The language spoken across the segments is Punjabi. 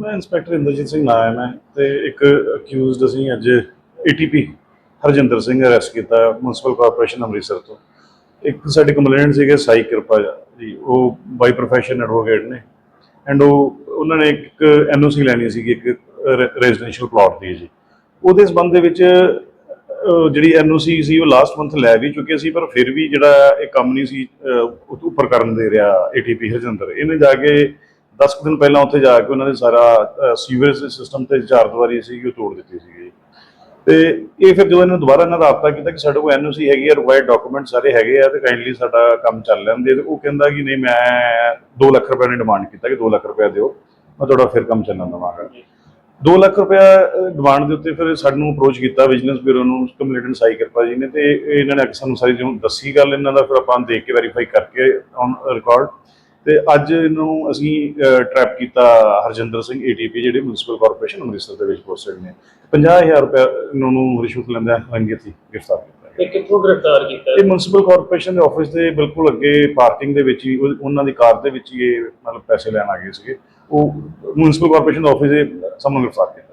ਮੈਂ ਇੰਸਪੈਕਟਰ ਇੰਦਰਜੀਤ ਸਿੰਘ ਨਾਮ ਹੈ ਮੈਂ ਤੇ ਇੱਕ ਅਕਿਊਜ਼ਡ ਅਸੀਂ ਅੱਜ ਏਟੀਪੀ ਹਰਜਿੰਦਰ ਸਿੰਘ ਅਰੈਸਟ ਕੀਤਾ ਮਿਊਨਿਸਪਲ ਕਾਰਪੋਰੇਸ਼ਨ ਅੰਮ੍ਰਿਤਸਰ ਤੋਂ। ਇੱਕ ਸਾਡੇ ਕੰਪਲੇਂਟ ਸੀਗੇ ਸਾਈ ਕਿਰਪਾ ਜੀ ਉਹ ਬਾਈ ਪ੍ਰੋਫੈਸ਼ਨ ਐਡਵੋਕੇਟ ਨੇ। ਐਂਡ ਉਹ ਉਹਨਾਂ ਨੇ ਇੱਕ ਐਨਓਸੀ ਲੈਣੀ ਸੀਗੀ ਇੱਕ ਰੈਜ਼ੀਡੈਂਸ਼ੀਅਲ ਪਲਾਟ ਦੀ ਜੀ। ਉਹਦੇ ਸੰਬੰਧ ਦੇ ਵਿੱਚ ਅਹ, ਜਿਹੜੀ ਐਨਓਸੀ ਸੀ ਉਹ ਲਾਸਟ ਮੰਥ ਲੈ ਵੀ ਚੁੱਕੇ ਸੀ ਪਰ ਫਿਰ ਵੀ ਜਿਹੜਾ ਇਹ ਕੰਮ ਨਹੀਂ ਸੀ ਉਹ ਉੱਪਰ ਕਰਨ ਦੇ ਰਿਹਾ ਏਟੀਪੀ ਹਰਜਿੰਦਰ। ਇਹਨੇ ਜਾ ਕੇ 10 ਕੁ ਦਿਨ ਪਹਿਲਾਂ ਉੱਥੇ ਜਾ ਕੇ ਉਹਨਾਂ ਨੇ ਸਾਰਾ ਸੀਵਰੇਜ ਸਿਸਟਮ ਤੇ ਚਾਰ ਦੀਵਾਰੀ ਸੀ ਉਹ ਤੋੜ ਦਿੱਤੀ ਸੀਗੀ। ਤੇ ਇਹ ਫਿਰ ਜਦੋਂ ਇਹਨਾਂ ਨੇ ਦੁਬਾਰਾ ਇਹਨਾਂ ਦਾ ਰਾਬਤਾ ਕੀਤਾ ਕਿ ਸਾਡੇ ਕੋਲ ਐਨਓਸੀ ਹੈਗੀ ਹੈ ਰਿਕੁਆਇਰਡ ਡਾਕੂਮੈਂਟ ਸਾਰੇ ਹੈਗੇ ਆ, ਤੇ ਕਾਈਂਡਲੀ ਸਾਡਾ ਕੰਮ ਚੱਲ ਲੈਂਦੇ ਤੇ ਉਹ ਕਹਿੰਦਾ ਕਿ ਨਹੀਂ, ਮੈਂ 2 ਲੱਖ ਰੁਪਏ ਨੇ ਡਿਮਾਂਡ ਕੀਤਾ ਕਿ 2 ਲੱਖ ਰੁਪਏ ਦਿਓ, ਮੈਂ ਤੁਹਾਡਾ ਫਿਰ ਕੰਮ ਚੱਲਣ ਦਵਾਂਗਾ। 2 ਲੱਖ ਰੁਪਏ ਡਿਮਾਂਡ ਦੇ ਉੱਤੇ ਫਿਰ ਸਾਨੂੰ ਅਪਰੋਚ ਕੀਤਾ ਵਿਜੀਲੈਂਸ ਬਿਊਰੋ ਨੂੰ ਕੰਪਲੇਂਟੈਂਟ ਸਾਈ ਕਿਰਪਾ ਜੀ ਨੇ, ਤੇ ਇਹਨਾਂ ਨੇ ਸਾਨੂੰ ਸਾਰੀ ਜੋ ਦੱਸੀ ਗੱਲ, ਇਹਨਾਂ ਦਾ ਫਿਰ ਆਪਾਂ ਦੇਖ ਕੇ ਵੈਰੀਫਾਈ ਕਰਕੇ ਔਨ ਰਿਕਾਰਡ ਤੇ ਅੱਜ ਇਹਨੂੰ ਅਸੀਂ ਟਰੈਪ ਕੀਤਾ ਹਰਜਿੰਦਰ ਸਿੰਘ ਏਟੀਪੀ ਜਿਹੜੇ ਮਿਊਨਿਸਪਲ ਕਾਰਪੋਰੇਸ਼ਨ ਅੰਮ੍ਰਿਤਸਰ ਦੇ ਵਿੱਚ ਪੋਸਟਡ ਨੇ। 50000 ਰੁਪਏ ਇਹਨਾਂ ਨੂੰ ਰਿਸ਼ਵਤ ਲੈਂਦਾ ਰੰਗੀਤ ਹੀ ਗ੍ਰਿਫਤਾਰ ਕੀਤਾ ਤੇ ਕਿੱਥੋਂ ਗ੍ਰਿਫਤਾਰ ਕੀਤਾ? ਇਹ ਮਿਊਨਿਸਪਲ ਕਾਰਪੋਰੇਸ਼ਨ ਦੇ ਆਫਿਸ ਦੇ ਬਿਲਕੁਲ ਅੱਗੇ ਪਾਰਕਿੰਗ ਦੇ ਵਿੱਚ ਹੀ ਉਹ- ਉਹਨਾਂ ਦੀ ਕਾਰ ਦੇ ਵਿੱਚ ਹੀ ਇਹ ਮਤਲਬ ਪੈਸੇ ਲੈਣ ਆ ਗਏ ਸੀਗੇ। ਉਹ ਮਿਊਨਿਸਪਲ ਕਾਰਪੋਰੇਸ਼ਨ ਦੇ ਆਫਿਸ ਦੇ ਸਾਹਮਣੇ ਗ੍ਰਿਫਤਾਰ ਕੀਤਾ। ਸੀ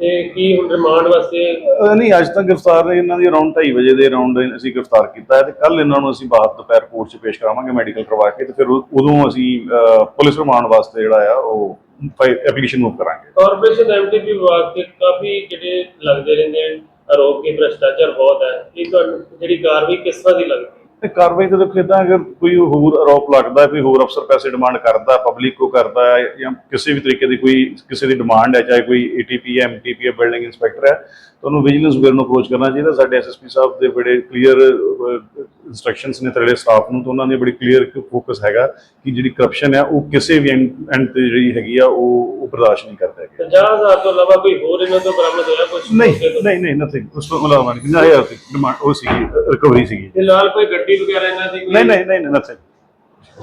ਤੇ ਕੀ ਹੁਣ ਰਿਮਾਂਡ ਵਾਸਤੇ? ਅਹ ਨਹੀਂ ਅੱਜ ਤੱਕ ਗ੍ਰਿਫਤਾਰ ਇਹਨਾਂ ਦੀ ਅਰਾਊਂਡ 2:30 ਵਜੇ ਦੇ ਅਰਾਊਂਡ ਅਸੀਂ ਗ੍ਰਿਫਤਾਰ ਕੀਤਾ ਹੈ ਤੇ ਕੱਲ ਇਹਨਾਂ ਨੂੰ ਅਸੀਂ ਬਾਅਦ ਦੁਪਹਿਰ ਕੋਰਟ 'ਚ ਪੇਸ਼ ਕਰਾਵਾਂਗੇ ਮੈਡੀਕਲ ਕਰਵਾ ਕੇ ਤੇ ਫਿਰ ਉਦੋਂ ਅਸੀਂ ਅਹ, ਪੁਲਿਸ ਰਿਮਾਂਡ ਵਾਸਤੇ ਜਿਹੜਾ ਆ ਉਹ ਐਪਲੀਕੇਸ਼ਨ ਮੂਵ ਕਰਾਂਗੇ। ਕਾਰਪੋਰੇਸ਼ਨ ਐਮਟੀਪੀ ਵਿਭਾਗ ਤੇ ਕਾਫੀ ਜਿਹੜੇ ਲੱਗਦੇ ਰਹਿੰਦੇ ਹਨ ਆਰੋਪ ਕਿ ਭ੍ਰਸ਼ਟਾਚਾਰ ਬਹੁਤ ਹੈ। ਇਹ ਤੁਹਾਨੂੰ ਜਿਹੜੀ ਕਾਰਵਾਈ ਕਿਸ ਤਰ੍ਹਾਂ ਦੀ ਲੱਗਦੀ ਹੈ? ਤੇ ਕਾਰਵਾਈ ਤਾਂ ਦੇਖੋ ਇਦਾਂ ਅਗਰ ਕੋਈ ਹੋਰ ਆਰੋਪ ਲੱਗਦਾ, ਕੋਈ ਹੋਰ ਅਫਸਰ ਪੈਸੇ ਡਿਮਾਂਡ ਕਰਦਾ ਪਬਲਿਕ ਕੋ ਕਰਦਾ ਹੈ ਜਾਂ ਕਿਸੇ ਵੀ ਤਰੀਕੇ ਦੀ ਕੋਈ ਕਿਸੇ ਦੀ ਡਿਮਾਂਡ ਹੈ, ਚਾਹੇ ਕੋਈ ਏਟੀਪੀ ਹੈ ਐਮਟੀਪੀ ਹੈ ਬਿਲਡਿੰਗ ਇੰਸਪੈਕਟਰ ਹੈ, ਤਾਂ ਉਹਨੂੰ ਵਿਜੀਲੈਂਸ ਬਿਊਰੋ ਨੂੰ ਅਪਰੋਚ ਕਰਨਾ ਚਾਹੀਦਾ। ਸਾਡੇ ਐਸਐਸਪੀ ਸਾਹਿਬ ਦੇ ਬੜੇ ਕਲੀਅਰ ਇਨਸਟਰਕਸ਼ਨਸ ਨੇ ਤੇਰੇ ਸਟਾਫ ਨੂੰ ਤਾਂ ਉਹਨਾਂ ਨੇ ਬੜੀ ਕਲੀਅਰ ਫੋਕਸ ਹੈਗਾ ਕਿ ਜਿਹੜੀ ਕਰਪਸ਼ਨ ਹੈ ਉਹ ਕਿਸੇ ਵੀ ਐਂਡ ਤੇ ਜਿਹੜੀ ਹੈਗੀ ਆ ਉਹ ਉਹ ਬਰਦਾਸ਼ਤ ਨਹੀਂ ਕਰਦਾ ਹੈਗਾ। 50000 ਤੋਂ ਇਲਾਵਾ ਕੋਈ ਹੋਰ ਇਹਨਾਂ ਤੋਂ ਬਰਾਮਦ ਹੋਇਆ ਕੁਝ ਨਹੀਂ ਨਹੀਂ ਨਹੀਂ ਨਥਿੰਗ ਉਸ ਤੋਂ ਇਲਾਵਾ ਨਹੀਂ। 50000 ਦੀ ਡਿਮਾਂਡ ਉਹ ਸੀਗੀ ਰਿਕਵਰੀ ਸੀਗੀ। ਫਿਲਹਾਲ ਕੋਈ ਗੱਡੀ ਵਗੈਰਾ ਇਹਨਾਂ ਦੀ ਨਹੀਂ ਨਹੀਂ ਨਹੀਂ ਨਥਿੰਗ